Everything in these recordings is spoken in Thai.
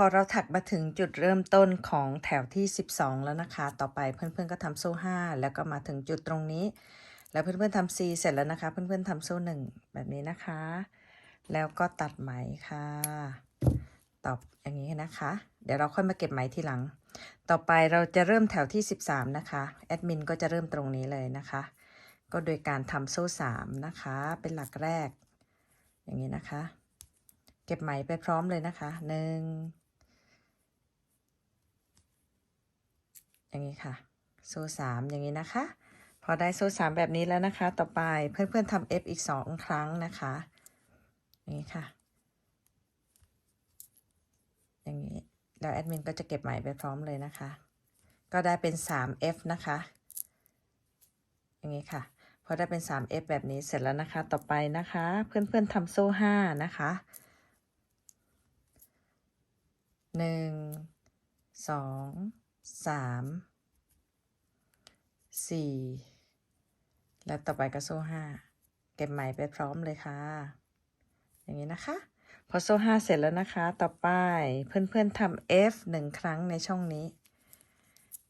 พอเราถัดมาถึงจุดเริ่มต้นของแถวที่ 12 แล้วนะคะ ต่อไปเพื่อนๆก็ทำโซ่5แล้วก็มาถึงจุดตรงนี้ แล้วเพื่อนๆทำ C เสร็จแล้วนะคะ เพื่อนๆทำโซ่1แบบนี้นะคะ แล้วก็ตัดไหมค่ะ ตอบอย่างนี้นะคะ เดี๋ยวเราค่อยมาเก็บไหมทีหลัง ต่อไปเราจะเริ่มแถวที่ 13 นะคะ แอดมินก็จะเริ่มตรงนี้เลยนะคะ ก็โดยการทำโซ่3นะคะ เป็นหลักแรก อย่างนี้นะคะ เก็บไหมไปพร้อมเลยนะคะ 1 อย่างนี้ค่ะ โซ่สามอย่างนี้นะคะ พอได้โซ่สามแบบนี้แล้วนะคะ ต่อไปเพื่อนๆทำ F อีกสองครั้งนะคะ อย่างนี้ค่ะ อย่างนี้ แล้วแอดมินก็จะเก็บไหมไปพร้อมเลยนะคะ ก็ได้เป็น 3F นะคะ อย่างนี้ค่ะ พอได้เป็น 3F แบบนี้เสร็จแล้วนะคะ ต่อไปนะคะ เพื่อนๆทำโซ่5นะคะหนึ่งสอง สามสี่แล้วต่อไปก็โซ่ห้าเก็บไหมไปพร้อมเลยค่ะ อย่างนี้นะคะ พอโซ่ห้าเสร็จแล้วนะคะ ต่อไปเพื่อนๆทำ F หนึ่งครั้งในช่องนี้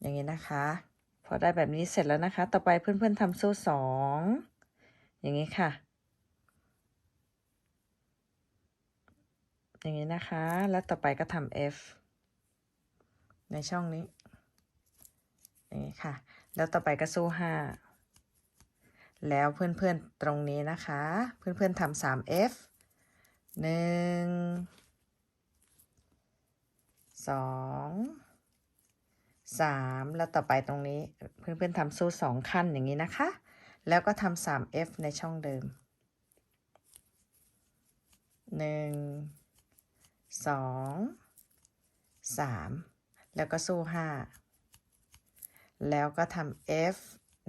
อย่างนี้นะคะ พอได้แบบนี้เสร็จแล้วนะคะ ต่อไปเพื่อนๆทำโซ่สองอย่างนี้ค่ะ อย่างนี้นะคะ แล้วต่อไปก็ทำ F ในช่องนี้ นี้ค่ะ แล้วต่อไปก็โซ่ห้าแล้วเพื่อนๆตรงนี้นะคะ เพื่อนๆทำสาม F หนึ่งสองสามแล้วต่อไปตรงนี้เพื่อนๆทำโซ่สองขั้นอย่างนี้นะคะ แล้วก็ทำสาม F ในช่องเดิมหนึ่งสองสามแล้วก็โซ่ห้า แล้วก็ทำ F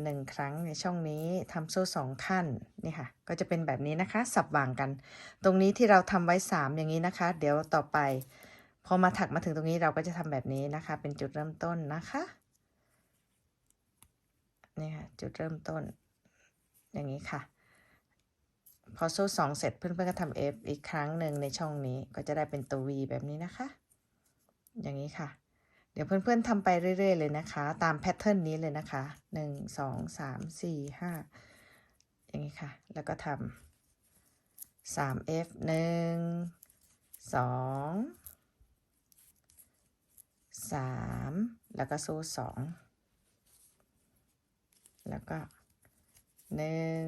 หนึ่งครั้งในช่องนี้ทำโซ่สองขั้นนี่ค่ะ ก็จะเป็นแบบนี้นะคะ สับวางกัน ตรงนี้ที่เราทำไว้สามอย่างนี้นะคะ เดี๋ยวต่อไป พอมาถักมาถึงตรงนี้เราก็จะทำแบบนี้นะคะ เป็นจุดเริ่มต้นนะคะนี่ค่ะจุดเริ่มต้น อย่างนี้ค่ะ พอโซ่สองเสร็จเพื่อนๆก็ทำ F อีกครั้งหนึ่งในช่องนี้ก็จะได้เป็นตัว V แบบนี้นะคะ อย่างนี้ค่ะ ดี๋ยวเพื่อนๆทำไปเรื่อย ๆ เลยนะคะ ตามแพทเทิร์นนี้เลยนะคะ หนึ่งสองสามสี่ห้าอย่างนี้ค่ะ แล้วก็ทำสาม F หนึ่งสองสามแล้วก็โซ่สองแล้วก็หนึ่ง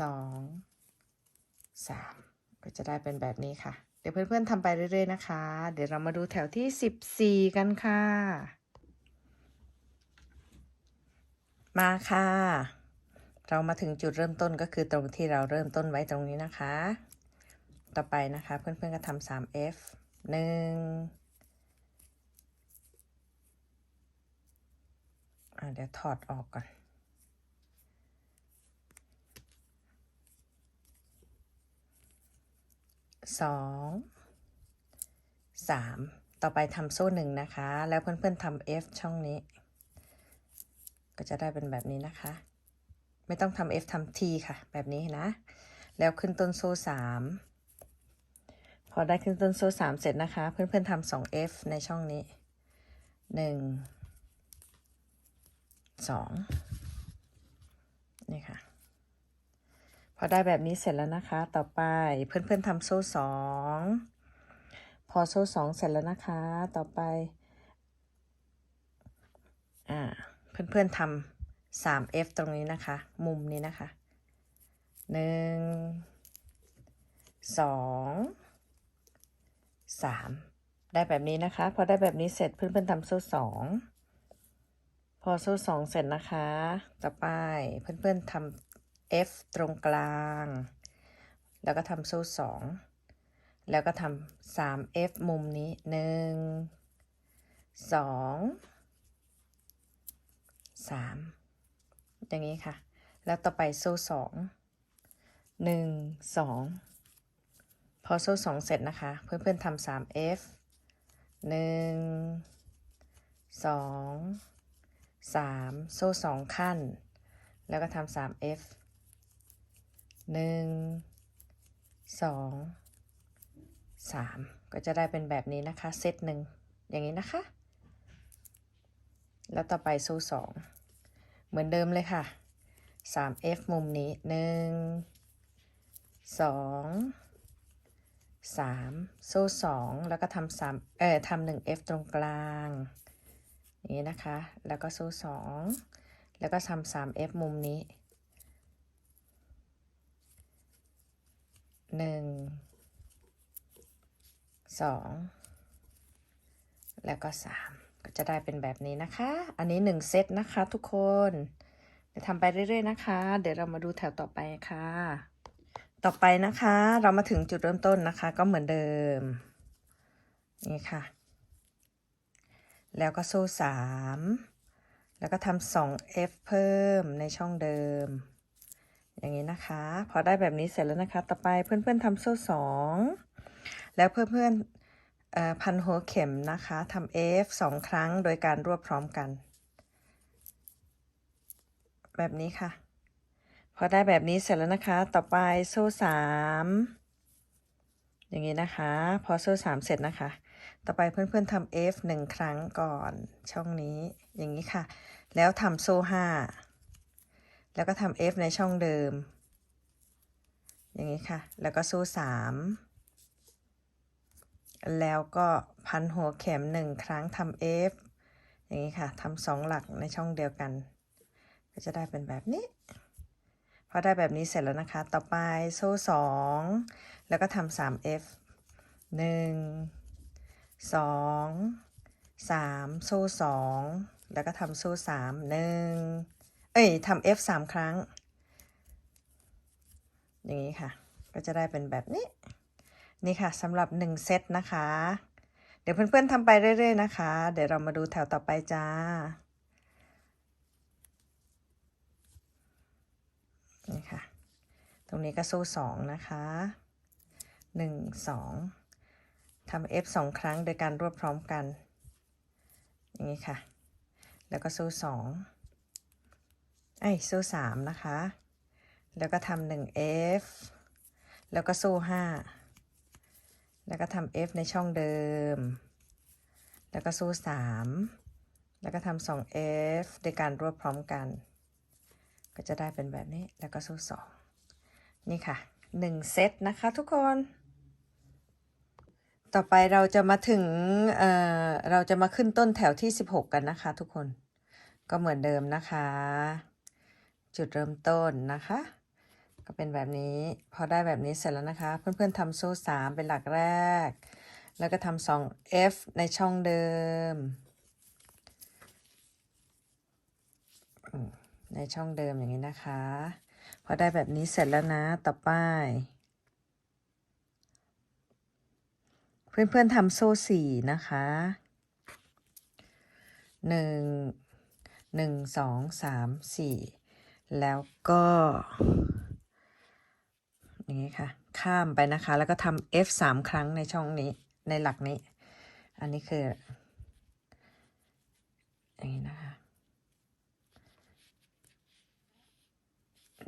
สองสามก็จะได้เป็นแบบนี้ค่ะ เดี๋ยวเพื่อนๆทำไปเรื่อยๆนะคะ เดี๋ยวเรามาดูแถวที่สิบสี่กันค่ะ มาค่ะ เรามาถึงจุดเริ่มต้นก็คือตรงที่เราเริ่มต้นไว้ตรงนี้นะคะ ต่อไปนะคะเพื่อนๆก็ทำสาม F หนึ่งอะเดี๋ยวถอดออกก่อน สองสามต่อไปทำโซ่หนึ่งนะคะ แล้วเพื่อนๆทำ F ช่องนี้ ก็จะได้เป็นแบบนี้นะคะ ไม่ต้องทำ F ทำ T ค่ะ แบบนี้นะ แล้วขึ้นต้นโซ่สามพอได้ขึ้นต้นโซ่สามเสร็จนะคะ เพื่อนๆทำสอง F ในช่องนี้หนึ่งสอง นี่ค่ะ พ อได้แบบนี้เสร็จแล้วนะคะ ต่อไปเพื่อนๆทำโซ่สองพอโซ่สองเสร็จแล้วนะคะ ต่อไปอ่าเพื่อนๆทำสาม F ตรงนี้นะคะ มุมนี้นะคะหนึ่งสองสามได้แบบนี้นะคะ พอได้แบบนี้เสร็จเพื่อนๆทำโซ่สองพอโซ่สองเสร็จนะคะ ต่อไปเพื่อนๆทำ F ตรงกลาง แล้วก็ทำโซ่สองแล้วก็ทำสาม F มุมนี้หนึ่งสองสามอย่างนี้ค่ะ แล้วต่อไปโซ่สองหนึ่งสองพอโซ่สองเสร็จนะคะ เพื่อนๆทำสาม F หนึ่งสองสามโซ่สองขั้น แล้วก็ทำสาม F หนึ่งสองสามก็จะได้เป็นแบบนี้นะคะ เซตหนึ่งอย่างนี้นะคะ แล้วต่อไปโซ่สองเหมือนเดิมเลยค่ะ 3F มุมนี้หนึ่งสองสามโซ่สองแล้วก็ทำสามเอ่อทำหนึ่ง F ตรงกลางนี้นะคะ แล้วก็โซ่สองแล้วก็ทำสาม F มุมนี้ หนึ่งสองแล้วก็สามก็จะได้เป็นแบบนี้นะคะ อันนี้หนึ่งเซตนะคะทุกคนเดี๋ยวทำไปเรื่อยๆนะคะ เดี๋ยวเรามาดูแถวต่อไปค่ะ ต่อไปนะคะ เรามาถึงจุดเริ่มต้นนะคะ ก็เหมือนเดิม นี่ค่ะ แล้วก็โซ่สามแล้วก็ทำสอง F เพิ่มในช่องเดิม อย่างนี้นะคะ พอได้แบบนี้เสร็จแล้วนะคะ ต่อไปเพื่อนๆทำโซ่สองแล้วเพื่อนๆเอ่อพันหัวเข็มนะคะทำ F สองครั้งโดยการรวบพร้อมกัน แบบนี้ค่ะ พอได้แบบนี้เสร็จแล้วนะคะ ต่อไปโซ่สามอย่างนี้นะคะ พอโซ่สามเสร็จนะคะ ต่อไปเพื่อนๆทำ F หนึ่งครั้งก่อนช่องนี้อย่างนี้ค่ะ แล้วทำโซ่ห้า แล้วก็ทำ F ในช่องเดิม อย่างนี้ค่ะ แล้วก็โซ่สามแล้วก็พันหัวเข็มหนึ่งครั้งทำ F อย่างนี้ค่ะทำสองหลักในช่องเดียวกัน ก็จะได้เป็นแบบนี้ พอได้แบบนี้เสร็จแล้วนะคะ ต่อไปโซ่สองแล้วก็ทำสาม F หนึ่งสองสามโซ่สองแล้วก็ทำโซ่สามหนึ่ง เอ้ยทำ F สามครั้ง อย่างนี้ค่ะ ก็จะได้เป็นแบบนี้ นี่ค่ะสำหรับหนึ่งเซตนะคะ เดี๋ยวเพื่อนๆทำไปเรื่อยๆนะคะ เดี๋ยวเรามาดูแถวต่อไปจ้า นี่ค่ะ ตรงนี้ก็โซ่สองนะคะหนึ่งสองทำ F สองครั้งโดยการรวบพร้อมกัน อย่างนี้ค่ะ แล้วก็โซ่สอง ไอ้ยโซ่สามนะคะ แล้วก็ทำหนึ่ง F แล้วก็โซ่ห้าแล้วก็ทำ F ในช่องเดิม แล้วก็โซ่สามแล้วก็ทำสอง F โดยการรวบพร้อมกัน ก็จะได้เป็นแบบนี้ แล้วก็โซ่สองนี่ค่ะหนึ่งเซตนะคะทุกคน ต่อไปเราจะมาถึงเอ่อเราจะมาขึ้นต้นแถวที่ 16 กันนะคะทุกคน ก็เหมือนเดิมนะคะ จุดเริ่มต้นนะคะ ก็เป็นแบบนี้พอได้แบบนี้เสร็จแล้วนะคะ เพื่อนๆทำโซ่สามเป็นหลักแรก แล้วก็ทำสอง F ในช่องเดิมอืมในช่องเดิมอย่างนี้นะคะ พอได้แบบนี้เสร็จแล้วนะต่อไปเพื่อนๆทำโซ่สี่นะคะหนึ่งหนึ่งสองสามสี่ แล้วก็อย่างนี้ค่ะ ข้ามไปนะคะ แล้วก็ทำ F สามครั้งในช่องนี้ในหลักนี้ อันนี้คือ อย่างนี้นะคะ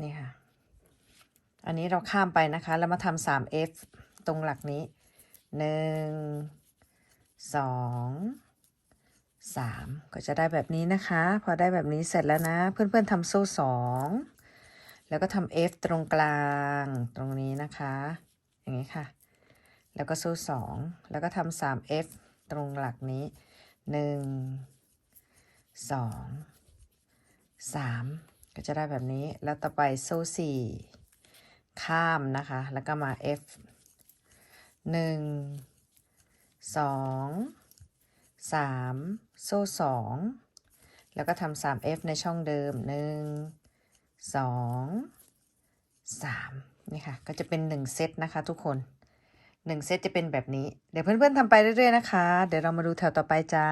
นี่ค่ะ อันนี้เราข้ามไปนะคะ แล้วมาทำสาม F ตรงหลักนี้หนึ่งสอง สามก็จะได้แบบนี้นะคะ พอได้แบบนี้เสร็จแล้วนะ เพื่อนๆทำโซ่สองแล้วก็ทำ F ตรงกลางตรงนี้นะคะ อย่างนี้ค่ะ แล้วก็โซ่สองแล้วก็ทำสาม F ตรงหลักนี้หนึ่งสองสามก็จะได้แบบนี้ แล้วต่อไปโซ่สี่ข้ามนะคะ แล้วก็มา F หนึ่ งสามโซ่สองแล้วก็ทำสาม F ในช่องเดิมหนึ่งสองสามนี่ค่ะ ก็จะเป็นหนึ่งเซตนะคะทุกคนหนึ่งเซตจะเป็นแบบนี้ เดี๋ยวเพื่อนๆทำไปเรื่อยๆนะคะ เดี๋ยวเรามาดูแถวต่อไปจ้า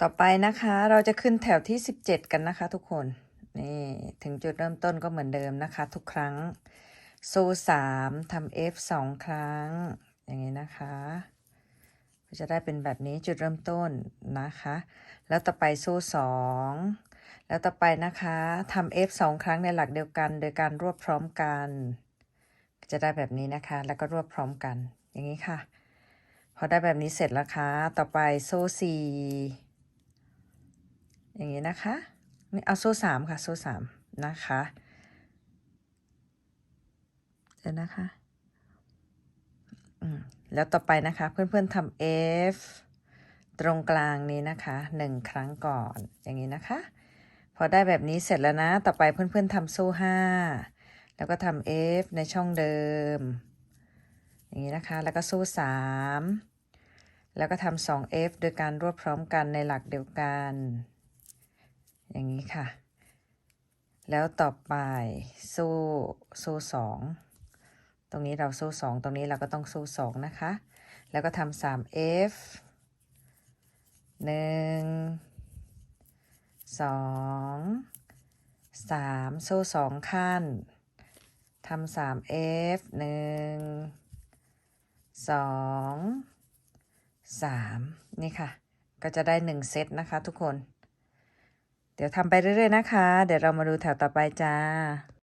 ต่อไปนะคะเราจะขึ้นแถวที่ 17 กันนะคะทุกคน นี่ถึงจุดเริ่มต้นก็เหมือนเดิมนะคะ ทุกครั้ง โซ่สามทำ F สองครั้ง อย่างนี้นะคะ ก็จะได้เป็นแบบนี้จุดเริ่มต้นนะคะ แล้วต่อไปโซ่สองแล้วต่อไปนะคะทำ F สองครั้งในหลักเดียวกัน โดยการรวบพร้อมกัน จะได้แบบนี้นะคะ แล้วก็รวบพร้อมกัน อย่างนี้ค่ะ พอได้แบบนี้เสร็จแล้วค่ะต่อไปโซ่สี่อย่างนี้นะคะนี่เอาโซ่สามค่ะ โซ่สามนะคะ เดี๋ยวนะคะ แล้วต่อไปนะคะ เพื่อนๆทำ F ตรงกลางนี้นะคะหนึ่งครั้งก่อนอย่างนี้นะคะ พอได้แบบนี้เสร็จแล้วนะ ต่อไปเพื่อนๆทำโซ่ห้าแล้วก็ทำ F ในช่องเดิม อย่างนี้นะคะ แล้วก็โซ่สามแล้วก็ทำสอง F โดยการรวบพร้อมกันในหลักเดียวกัน อย่างนี้ค่ะ แล้วต่อไปโซ่โซ่สอง ตรงนี้เราโซ่สองตรงนี้เราก็ต้องโซ่สองนะคะ แล้วก็ทำสาม F หนึ่งสองสามโซ่สองขั้นทำสาม F หนึ่งสองสามนี่ค่ะ ก็จะได้หนึ่งเซตนะคะทุกคน เดี๋ยวทำไปเรื่อยๆนะคะ เดี๋ยวเรามาดูแถวต่อไปจ้า